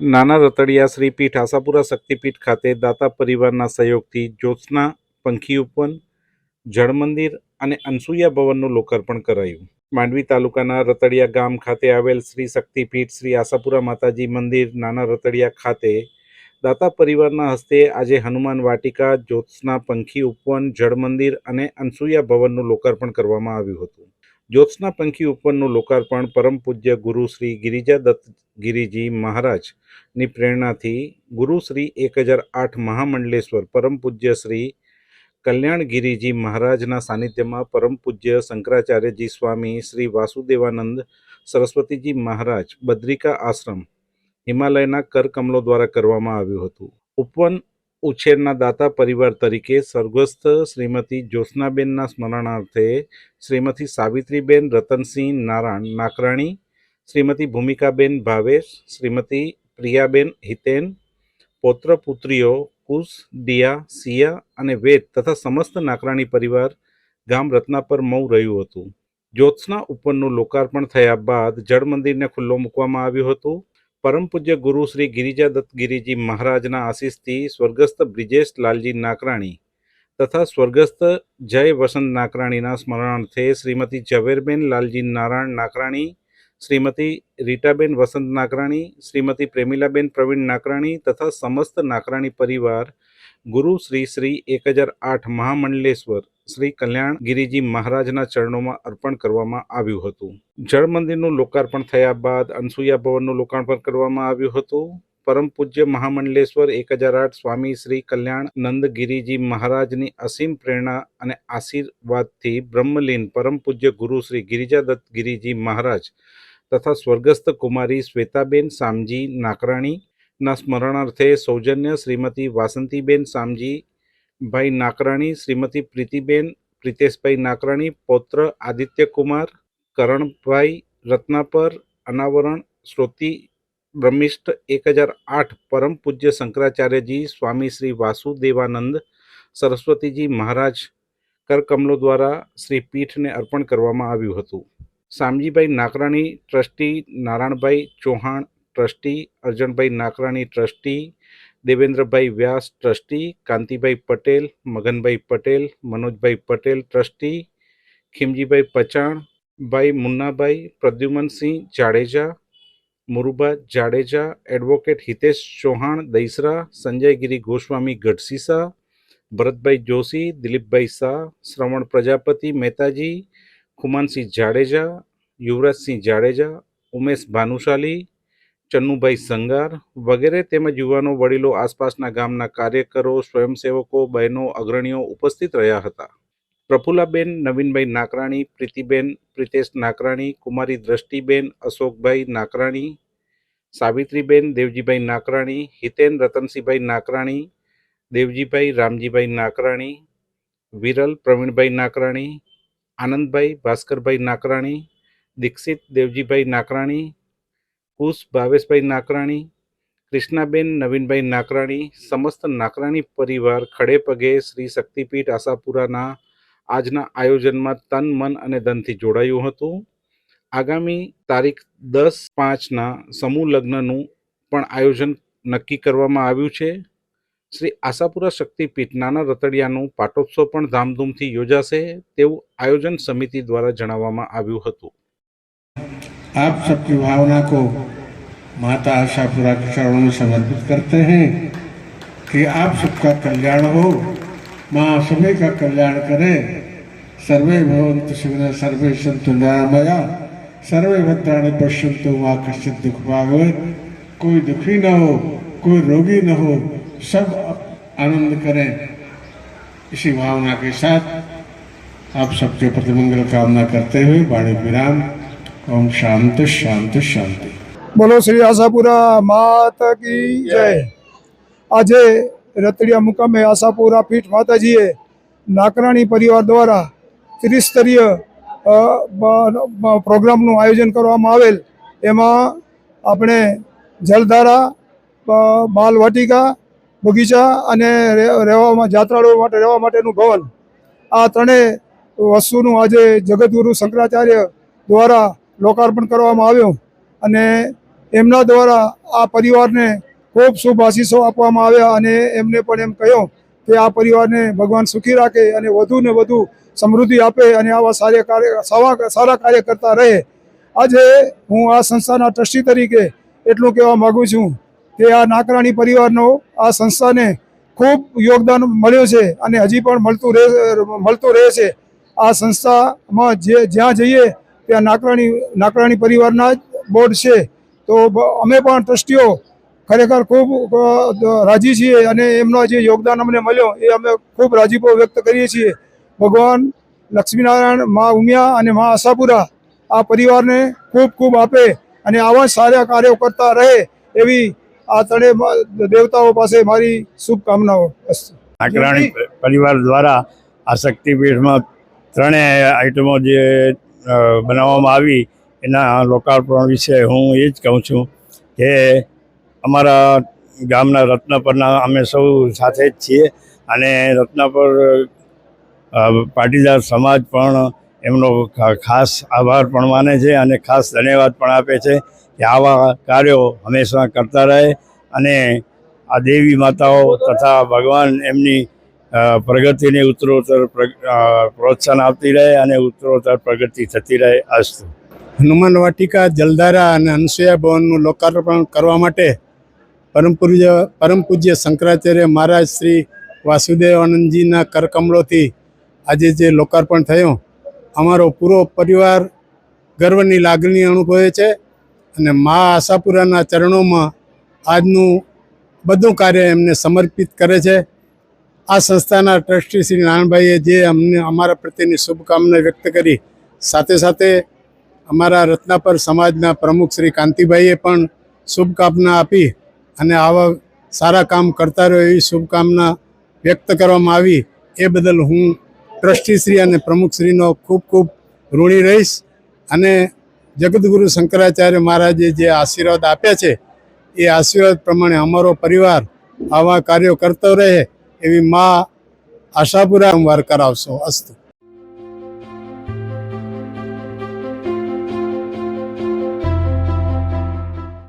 નાના રતડિયા શ્રીપીઠ આશાપુરા શક્તિપીઠ ખાતે દાતા પરિવારના સહયોગથી જ્યોત્સના, પંખી ઉપવન જળમંદિર અને અનસુયા ભવનનું લોકાર્પણ કરાયું. માંડવી તાલુકાના રતડિયા ગામ ખાતે આવેલ શ્રી શક્તિપીઠ શ્રી આશાપુરા માતાજી મંદિર નાના રતડિયા ખાતે દાતા પરિવારના હસ્તે આજે હનુમાન વાટિકા, જ્યોત્સના, પંખી ઉપવન જળમંદિર અને અનસુયા ભવનનું લોકાર્પણ કરવામાં આવ્યું હતું. જ્યોત્સના પંખી ઉપવનનું લોકાર્પણ પરમ પૂજ્ય ગુરુ શ્રી ગિરિજા દત્ત ગિરિજી મહારાજની પ્રેરણાથી ગુરુ શ્રી એક હજાર આઠ મહામંડલેશ્વર, પરમ પૂજ્ય શ્રી કલ્યાણ ગિરિજી મહારાજના સાનિધ્યમાં પરમ પૂજ્ય શંકરાચાર્યજી સ્વામી શ્રી વાસુદેવાનંદ સરસ્વતીજી મહારાજ બદ્રિકા આશ્રમ હિમાલયના કરકમલો દ્વારા કરવામાં આવ્યું હતું. ઉપવન ઉછેરના દાતા પરિવાર તરીકે સ્વર્ગસ્થ શ્રીમતી જ્યોત્સનાબેનના સ્મરણાર્થે શ્રીમતી સાવિત્રીબેન રતનસિંહ નારાયણ નાકરાણી, શ્રીમતી ભૂમિકાબેન ભાવેશ, શ્રીમતી પ્રિયાબેન હિતેન પૌત્ર પુત્રીઓ કુશ, દિયા, સિયા અને વેદ તથા સમસ્ત નાકરાણી પરિવાર ગામ રત્નાપર મૌ રહ્યું હતું. જ્યોત્સના ઉપરનું લોકાર્પણ થયા બાદ જળ મંદિરને ખુલ્લો મૂકવામાં આવ્યું હતું. પરમ પૂજ્ય ગુરુ શ્રી ગિરિજાદત્ત ગિરિજી મહારાજના આશીષથી સ્વર્ગસ્થ બ્રિજેશ લાલજી નાકરાણી તથા સ્વર્ગસ્થ જય વસંત નાકરાણીના સ્મરણાર્થે શ્રીમતી ઝવેરબેન લાલજી નારાયણ નાકરાણી, શ્રીમતી રીટાબેન વસંત નાકરાણી, શ્રીમતી પ્રેમિલાબેન પ્રવીણ નાકરાણી તથા સમસ્ત નાકરાણી પરિવાર ગુરુ શ્રી શ્રી એક હજાર આઠ મહામંડલેશ્વર શ્રી કલ્યાણ ગિરિજી મહારાજના ચરણોમાં અર્પણ કરવામાં આવ્યું હતું. જળ મંદિરનું લોકાર્પણ થયા બાદ અનસુયા ભવનનું લોકાર્પણ કરવામાં આવ્યું હતું. પરમ પૂજ્ય મહામંડલેશ્વર એક હજાર આઠ સ્વામી શ્રી કલ્યાણ નંદ ગિરિજી મહારાજની અસીમ પ્રેરણા અને આશીર્વાદથી બ્રહ્મલીન પરમ પૂજ્ય ગુરુ શ્રી ગિરિજાદત્ત ગિરિજી મહારાજ તથા સ્વર્ગસ્થ કુમારી શ્વેતાબેન સામજી નાકરાણીના સ્મરણાર્થે સૌજન્ય શ્રીમતી વાસંતીબેન સામજીભાઈ નાકરાણી, શ્રીમતી પ્રીતિબેન, પ્રિતેશભાઈ નાકરાણી, પૌત્ર આદિત્યકુમાર, કરણભાઈ રત્નાપર, અનાવરણ, શ્રોતિ બ્રહ્મિષ્ઠ એક હજાર આઠ, પરમ પૂજ્ય શંકરાચાર્યજી, સ્વામી શ્રી વાસુદેવાનંદ, સરસ્વતીજી મહારાજ, કરકમલો દ્વારા શ્રી પીઠને અર્પણ કરવામાં આવ્યું હતું. Shamjibhai Nakrani, trustee Narayanbhai Chauhan, trustee Arjanbhai Nakrani, trustee Devendrabhai Vyas trustee Kantibhai Patel Maganbhai Patel Manojbhai Patel trustee Khimjibhai Pachan bhai Munnabhai Pradyumansinh Jadeja Muruba Jadeja advocate Hitesh Chauhan Daisara Sanjaygiri Goswami Gadhsisa Bharatbhai Joshi Dilipbhai Shah Shravan Prajapati Mehtaji Khumansinh Jadeja Yuvrajsinh Jadeja Umesh Bhanushali ચન્નુભાઈ Sangar વગેરે તેમજ યુવાનો વડીલો આસપાસના ગામના કાર્યકરો, સ્વયંસેવકો, બહેનો, અગ્રણીઓ ઉપસ્થિત રહ્યા હતા. પ્રફુલ્લાબેન, નવીનભાઈ નાકરાણી, પ્રીતિબેન, પ્રિતેશ નાકરાણી, કુમારી દ્રષ્ટિબેન, અશોકભાઈ નાકરાણી, સાવિત્રીબેન, દેવજીભાઈ નાકરાણી, હિતેન રતનસિંહભાઈ નાકરાણી, દેવજીભાઈ રામજીભાઈ નાકરાણી, વિરલ પ્રવીણભાઈ નાકરાણી, આનંદભાઈ ભાસ્કરભાઈ નાકરાણી, દીક્ષિત દેવજીભાઈ નાકરાણી કુશ ભાવેશભાઈ નાકરાણી, કૃષ્ણાબેન, નવીનભાઈ નાકરાણી, સમસ્ત નાકરાણી પરિવાર ખડે પગે શ્રી શક્તિપીઠ આશાપુરાના આજના આયોજનમાં તન, મન અને ધનથી જોડાયું હતું. આગામી તારીખ દસ પાંચના સમૂહ લગ્નનું પણ આયોજન નક્કી કરવામાં આવ્યું છે. શ્રી આશાપુરા શક્તિપીઠ નાના રતડિયાનું પાટોત્સવ પણ ધામધૂમથી યોજાશે તેવું આયોજન સમિતિ દ્વારા જણાવવામાં આવ્યું હતું. आप सबकी भावना को माता आशापुरा के चरणों में समर्पित करते हैं कि आप सबका कल्याण हो, माँ सभी का कल्याण करे। सर्वे भवन्तु सुखिनः सर्वे सन्तु निरामया सर्वे भद्राणि पश्यन्तु माँ कश्चित दुख भागवत। कोई दुखी न हो, कोई रोगी न हो, सब आनंद करें। इसी भावना के साथ आप सबके प्रति मंगल कामना करते हुए वाणी विराम ઓમ શાંતિ શાંતિ શાંતિ. બોલો શ્રી આશાપુરા માત જય. આજે રતડિયા મુકામે આશાપુરા પીઠ માતાજીએ નાકરાણી પરિવાર દ્વારા ત્રિસ્તરીય પ્રોગ્રામનું આયોજન કરવામાં આવેલ. એમાં આપણે જલધારા બાલવાટિકા બગીચા અને રહેવામાં જાત્રાળુઓ માટે રહેવા માટેનું ભવન. આ ત્રણેય વસ્તુનું આજે જગદગુરુ શંકરાચાર્ય દ્વારા લોકાર્પણ કરવામાં આવ્યું અને એમના દ્વારા આ પરિવારને ખૂબ શુભ આશીષો આપવામાં આવ્યા અને એમને પણ એમ કહ્યું કે આ પરિવારને ભગવાન સુખી રાખે અને વધુ ને વધુ સમૃદ્ધિ આપે અને આવા સારા કાર્ય સારા કાર્ય કરતા રહે. આજે હું આ સંસ્થાના ટ્રસ્ટી તરીકે એટલું કહેવા માગું છું કે આ નાકરાણી પરિવારનો આ સંસ્થાને ખૂબ યોગદાન મળ્યું છે અને હજી પણ મળતું રહે મળતું રહે છે. આ સંસ્થામાં જે, જ્યાં જઈએ ત્યાં નાકરાણી નાકરાણી પરિવારના જ બોર્ડ છે. તો અમે પણ ટ્રસ્ટીઓ ખરેખર ખૂબ રાજી છીએ અને એમનો જે યોગદાન અમને મળ્યો એ અમે ખૂબ રાજીપો વ્યક્ત કરીએ છીએ. ભગવાન લક્ષ્મીનારાયણ, મા ઉમિયા અને મા આશાપુરા આ પરિવારને ખૂબ ખૂબ આપે અને આવા સારા કાર્યો કરતા રહે એવી આ ત્રણેય દેવતાઓ પાસે મારી શુભકામનાઓ નાકરાણી પરિવાર દ્વારા આ શક્તિપીઠમાં ત્રણેય આઈટમો જે બનાવવામાં આવી એના લોકાર્પણ વિશે હું એ જ કહું છું કે અમારા ગામના રત્નપરના અમે સૌ સાથે જ છીએ અને રત્નપર પાટીદાર સમાજ પણ એમનો ખાસ આભાર પણ માને છે અને ખાસ ધન્યવાદ પણ આપે છે કે આવા કાર્યો હંમેશા કરતા રહે અને આ દેવી માતાઓ તથા ભગવાન એમની પ્રગતિને ઉત્તરોત્તર પ્રોત્સાહન આપતી રહે અને ઉત્તરોત્તર પ્રગતિ થતી રહે અસ્તુ. હનુમાન વાટિકા, જલધારા અને અનસુયા ભવનનું લોકાર્પણ કરવા માટે પરમ પૂજ્ય પરમ પૂજ્ય શંકરાચાર્ય મહારાજ શ્રી વાસુદેવાનંદજીના કરકમળોથી આજે જે લોકાર્પણ થયું, અમારો પૂરો પરિવાર ગર્વની લાગણી અનુભવે છે અને મા આશાપુરાના ચરણોમાં આજનું બધું કાર્ય એમને સમર્પિત કરે છે. આ સંસ્થાના ટ્રસ્ટી શ્રી નારાયણભાઈએ જે અમને અમારા પ્રત્યેની શુભકામના વ્યક્ત કરી, સાથે સાથે અમારા રત્નાપર સમાજના પ્રમુખ શ્રી કાંતિભાઈએ પણ શુભકામના આપી અને આવા સારા કામ કરતા રહ્યો એવી શુભકામના વ્યક્ત કરવામાં આવી. એ બદલ હું ટ્રસ્ટીશ્રી અને પ્રમુખશ્રીનો ખૂબ ખૂબ ઋણી રહીશ અને જગદગુરુ શંકરાચાર્ય મહારાજે જે આશીર્વાદ આપ્યા છે, એ આશીર્વાદ પ્રમાણે અમારો પરિવાર આવા કાર્યો કરતો રહે એવી મા આશાપુરા વાર કરાવશો અસ્તુ.